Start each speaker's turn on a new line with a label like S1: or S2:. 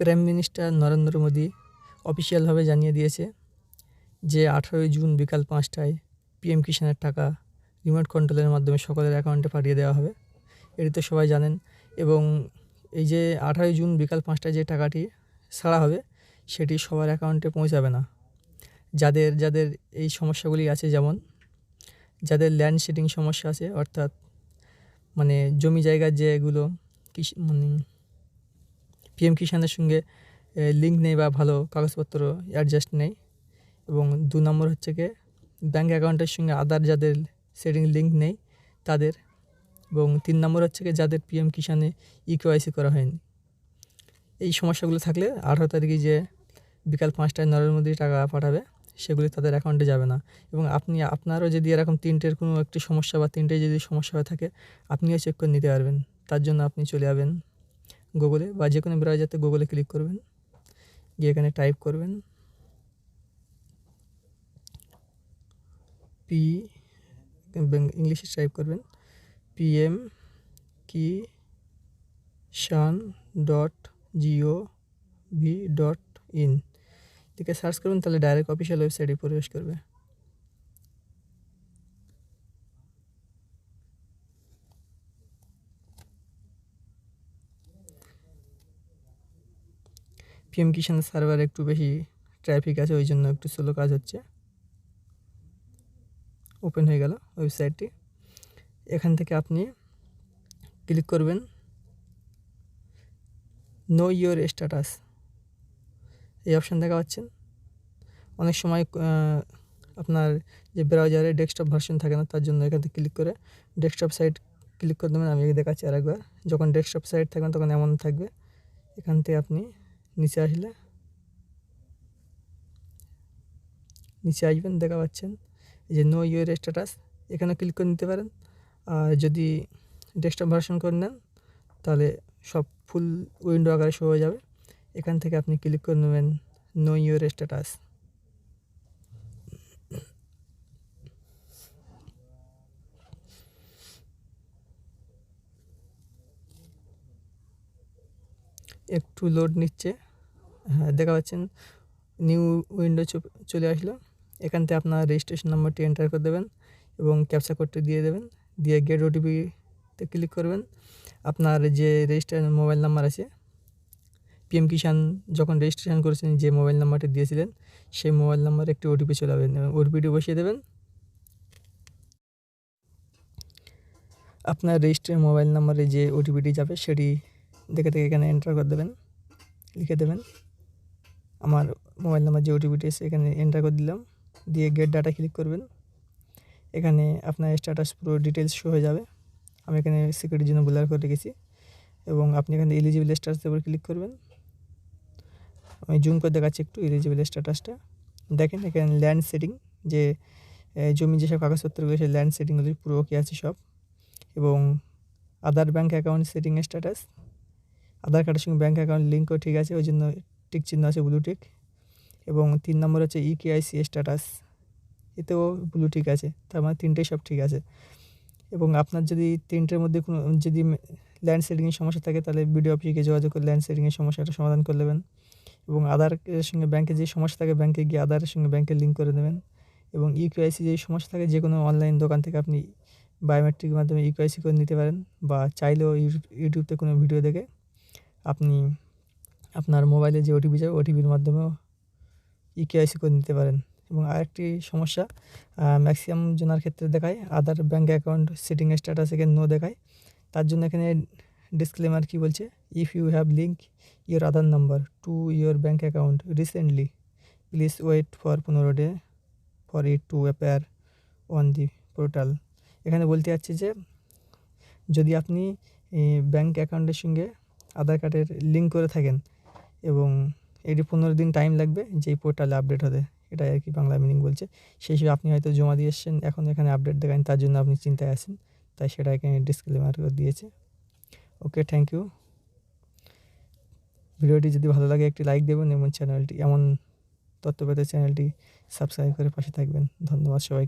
S1: Prime minister Narendra Modi অফিসিয়ালভাবে জানিয়ে দিয়েছে যে আঠারোই জুন বিকাল পাঁচটায় পিএম কিষাণের টাকা রিমোট কন্ট্রোলের মাধ্যমে সকলের অ্যাকাউন্টে পাঠিয়ে দেওয়া হবে। এটি তো সবাই জানেন এবং এই যে আঠারোই জুন বিকাল পাঁচটায় যে টাকাটি ছাড়া হবে, সেটি সবার অ্যাকাউন্টে পৌঁছাবে না। যাদের যাদের এই সমস্যাগুলি আছে যেমন, যাদের ল্যান্ড শেডিং সমস্যা আছে, অর্থাৎ মানে জমি জায়গার যেগুলো কৃষি মানে পিএম কিষাণের সঙ্গে লিঙ্ক নেই বা ভালো কাগজপত্র অ্যাডজাস্ট নেই। এবং দু নম্বর হচ্ছে গিয়ে ব্যাঙ্ক অ্যাকাউন্টের সঙ্গে আদার যাদের সেটিং লিঙ্ক নেই, তাদের। এবং তিন নম্বর হচ্ছে গিয়ে, যাদের পিএম কিষানে ই কেওয়াইসি করা হয়নি। এই সমস্যাগুলো থাকলে আঠারো তারিখে যে বিকাল পাঁচটায় নরেন্দ্র মোদী টাকা পাঠাবে, সেগুলি তাদের অ্যাকাউন্টে যাবে না। এবং আপনি, আপনারও যদি এরকম তিনটের কোনো একটি সমস্যা বা তিনটে যদি সমস্যা হয়ে থাকে, আপনিও চেক করে নিতে পারবেন। তার জন্য আপনি চলে যাবেন। গুগলে বা যে কোনো ব্রাউজারতে গুগলে ক্লিক করবেন। গিয়ে এখানে টাইপ করবেন। পি ইংলিশে টাইপ করবেন। PM Kisan dot gov dot in থেকে সার্চ করবেন, তাহলে ডাইরেক্ট অফিসিয়াল ওয়েবসাইটে প্রবেশ করবে। পিএম কিষানের সার্ভার একটু বেশি ট্রাফিক আছে, ওই জন্য একটু স্লো কাজ হচ্ছে। ওপেন হয়ে গেল ওয়েবসাইটটি এখান থেকে আপনি ক্লিক করবেন নো ইয়োর স্ট্যাটাস এই অপশান দেখা পাচ্ছেন। অনেক সময় আপনার যে ব্রাউজারে ডেস্কটপ ভার্সন থাকে না, তার জন্য এখান থেকে ক্লিক করে ডেস্কটপ সাইট ক্লিক করে দেবেন। আমি দেখাচ্ছি আরেকবার। যখন ডেস্কটপ সাইট থাকবেন তখন এমন থাকবে। এখান থেকে আপনি নিচে আসলে? নিচে আসবেন, দেখা পাচ্ছেন। এই যে নো ইউর স্ট্যাটাস এখানে ক্লিক করে নিতে পারেন। আর যদি ডেস্কটপ ভার্সন করে নেন, তাহলে সব ফুল উইন্ডো আকারে শো হয়ে যাবে। এখান থেকে আপনি ক্লিক করে নেবেন নো ইউর স্ট্যাটাস একটু লোড নিচ্ছে। দেখা পাচ্ছেন নিউ উইন্ডো চলে আসলো। এখান থেকে আপনার রেজিস্ট্রেশন নাম্বারটি এন্টার করে দেবেন এবং ক্যাপচা কোডটি দিয়ে দেবেন। দিয়ে গেট ওটিপিতে ক্লিক করবেন। আপনার যে রেজিস্টার মোবাইল নাম্বার আছে পিএম কিষান যখন রেজিস্ট্রেশন করেছেন, যে মোবাইল নাম্বারটি দিয়েছিলেন, সেই মোবাইল নাম্বারে একটি ওটিপি চলে যাবেন ওটিপিটি বসিয়ে দেবেন। আপনার রেজিস্টার মোবাইল নাম্বারে যে ওটিপিটি যাবে, সেটি দেখে দেখে এখানে এন্টার করে দেবেন। লিখে দেবেন। আমার মোবাইল নাম্বার যে ওটিপিটি এসে এখানে এন্টার করে দিলাম। দিয়ে গেট ডাটা ক্লিক করবেন। এখানে আপনার স্ট্যাটাস পুরো ডিটেলস শো হয়ে যাবে। আমি এখানে সিকিউরিটির জন্য ব্লার করে রেখেছি। এবং আপনি এখানে এলিজিবল স্ট্যাটাসের উপর ক্লিক করবেন। আমি জুম করে দেখাচ্ছি একটু এলিজিবল স্ট্যাটাসটা দেখেন এখানে ল্যান্ড সেটিং যে জমি যেসব কাগজপত্রগুলো সেই ল্যান্ড সেটিংগুলি পুরো ওকে আছে সব। এবং Aadhaar bank account setting status Aadhaar কার্ডের সঙ্গে ব্যাঙ্ক অ্যাকাউন্ট লিঙ্কও ঠিক আছে, ওই জন্য টিক চিহ্ন আছে ব্লু টিক এবং তিন নম্বর হচ্ছে ই কেআইসি স্ট্যাটাস এতেও ব্লু ঠিক আছে, তার মানে তিনটেই সব ঠিক আছে। এবং আপনার যদি তিনটের মধ্যে কোনো, যদি ল্যান্ড সেটিংয়ের সমস্যা থাকে, তাহলে বিডিও অফিসকে যোগাযোগ করে ল্যান্ড সেটিংয়ের সমস্যাটা সমাধান করে নেবেন এবং আধারের সঙ্গে ব্যাঙ্কে যে সমস্যা থাকে ব্যাঙ্কে গিয়ে আধারের সঙ্গে ব্যাঙ্কে লিঙ্ক করে দেবেন এবং ইউকেআইসি যে সমস্যা থাকে, যে কোনো অনলাইন দোকান থেকে আপনি বায়োমেট্রিকের মাধ্যমে ইউকেআইসি করে নিতে পারেন বা চাইলেও ইউটিউবতে কোনো ভিডিও দেখে আপনি আপনার মোবাইলে যে ওটিপি যাবে ওটিপির মাধ্যমেও ইকেআইসি করে নিতে পারেন। এবং আরেকটি সমস্যা ম্যাক্সিমাম জনের ক্ষেত্রে দেখায় Aadhaar bank account setting status এখানে নো দেখায়। তার জন্য এখানে ডিসক্লেমার কী বলছে? If you have link your Aadhaar number to your bank account recently please wait for পনেরো day for it to appear on the portal এখানে বলতে যাচ্ছে যে, যদি আপনি ব্যাঙ্ক অ্যাকাউন্টের সঙ্গে আধার কার্ডের লিঙ্ক করে থাকেন এবং এটি পনেরো দিন টাইম লাগবে যেই পোর্টালে আপডেট হতে। এটাই আর কি বাংলা মিনিং বলছে। সেই হিসেবে আপনি হয়তো জমা দিয়ে এসছেন, এখন এখানে আপডেট দেখান তার জন্য আপনি চিন্তায় আছেন। তাই সেটা এখানে ডিসক্লেমার দিয়েছে। ওকে থ্যাংক ইউ ভিডিওটি যদি ভালো লাগে, একটি লাইক দেবেন এবং চ্যানেলটি এমন তথ্য পেতে চ্যানেলটি সাবস্ক্রাইব করে পাশে থাকবেন। ধন্যবাদ সবাই